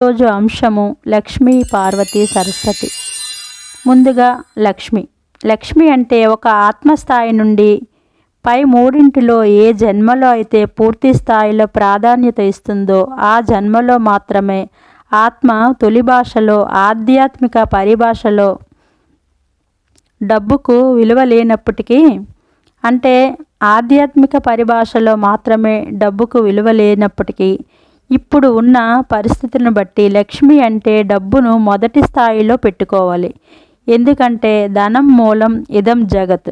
రోజు అంశము లక్ష్మీ పార్వతి సరస్వతి. ముందుగా లక్ష్మి. లక్ష్మి అంటే ఒక ఆత్మస్థాయి నుండి పై మూడింటిలో ఏ జన్మలో అయితే పూర్తి స్థాయిలో ప్రాధాన్యత ఇస్తుందో ఆ జన్మలో మాత్రమే ఆత్మ తొలి భాషలో ఆధ్యాత్మిక పరిభాషలో డబ్బుకు విలువ లేనప్పటికీ అంటే ఆధ్యాత్మిక పరిభాషలో మాత్రమే డబ్బుకు విలువ లేనప్పటికీ ఇప్పుడు ఉన్న పరిస్థితులను బట్టి లక్ష్మి అంటే డబ్బును మొదటి స్థాయిలో పెట్టుకోవాలి. ఎందుకంటే ధనం మూలం ఇదం జగత్.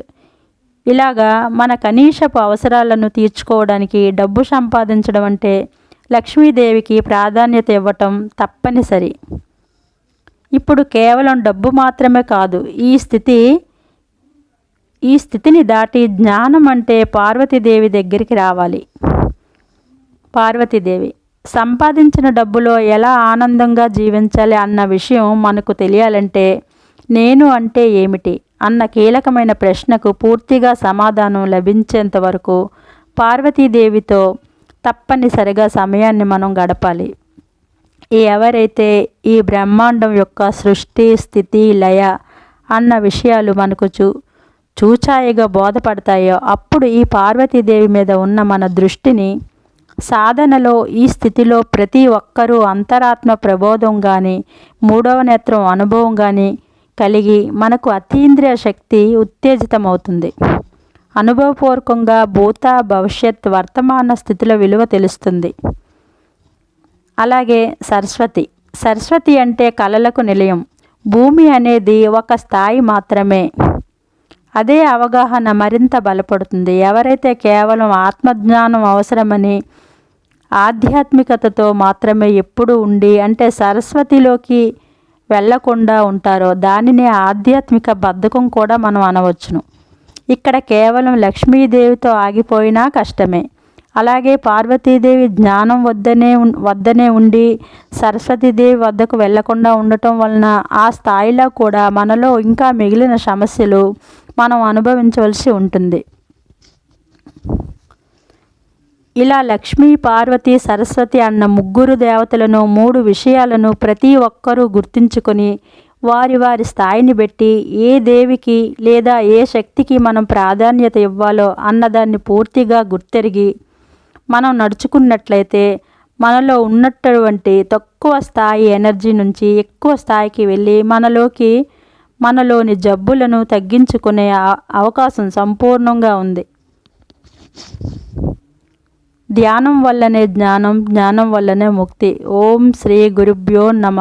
ఇలాగా మన కనీసపు అవసరాలను తీర్చుకోవడానికి డబ్బు సంపాదించడం అంటే లక్ష్మీదేవికి ప్రాధాన్యత ఇవ్వటం తప్పనిసరి. ఇప్పుడు కేవలం డబ్బు మాత్రమే కాదు ఈ స్థితి ఈ స్థితిని దాటి జ్ఞానం అంటే పార్వతీదేవి దగ్గరికి రావాలి. పార్వతీదేవి. సంపాదించిన డబ్బులో ఎలా ఆనందంగా జీవించాలి అన్న విషయం మనకు తెలియాలంటే నేను అంటే ఏమిటి? అన్న కీలకమైన ప్రశ్నకు పూర్తిగా సమాధానం లభించేంత వరకు పార్వతీదేవితో తప్పనిసరిగా సమయాన్ని మనం గడపాలి. ఎవరైతే ఈ బ్రహ్మాండం యొక్క సృష్టి స్థితి లయ అన్న విషయాలు మనకు చూ చూచాయిగా బోధపడతాయో అప్పుడు ఈ పార్వతీదేవి మీద ఉన్న మన దృష్టిని సాధనలో ఈ స్థితిలో ప్రతి ఒక్కరూ అంతరాత్మ ప్రబోధం కానీ మూడవ నేత్రం అనుభవం కానీ కలిగి మనకు అతీంద్రియ శక్తి ఉత్తేజితమవుతుంది. అనుభవపూర్వకంగా భూత భవిష్యత్ వర్తమాన స్థితుల విలువ తెలుస్తుంది. అలాగే సరస్వతి. సరస్వతి అంటే కళలకు నిలయం. భూమి అనేది ఒక స్థాయి మాత్రమే. అదే అవగాహన మరింత బలపడుతుంది. ఎవరైతే కేవలం ఆత్మజ్ఞానం అవసరమని ఆధ్యాత్మికతతో మాత్రమే ఎప్పుడు ఉండి అంటే సరస్వతిలోకి వెళ్ళకుండా ఉంటారో దానిని ఆధ్యాత్మిక బద్ధకం కూడా మనం అనవచ్చును. ఇక్కడ కేవలం లక్ష్మీదేవితో ఆగిపోయినా కష్టమే. అలాగే పార్వతీదేవి జ్ఞానం వద్దనే వద్దనే ఉండి సరస్వతీదేవి వద్దకు వెళ్ళకుండా ఉండటం వలన ఆ స్థాయిలో కూడా మనలో ఇంకా మిగిలిన సమస్యలు మనం అనుభవించవలసి ఉంటుంది. ఇలా లక్ష్మీ పార్వతి సరస్వతి అన్న ముగ్గురు దేవతలను మూడు విషయాలను ప్రతి ఒక్కరూ గుర్తించుకొని వారి వారి స్థాయిని బట్టి ఏ దేవికి లేదా ఏ శక్తికి మనం ప్రాధాన్యత ఇవ్వాలో అన్నదాన్ని పూర్తిగా గుర్తెరిగి మనం నడుచుకున్నట్లయితే మనలో ఉన్నటువంటి తక్కువ స్థాయి ఎనర్జీ నుంచి ఎక్కువ స్థాయికి వెళ్ళి మనలోకి మనలోని జబ్బులను తగ్గించుకునే అవకాశం సంపూర్ణంగా ఉంది. ధ్యానం వల్లనే జ్ఞానం జ్ఞానం వల్లనే ముక్తి. ఓం శ్రీ గురుభ్యో నమ.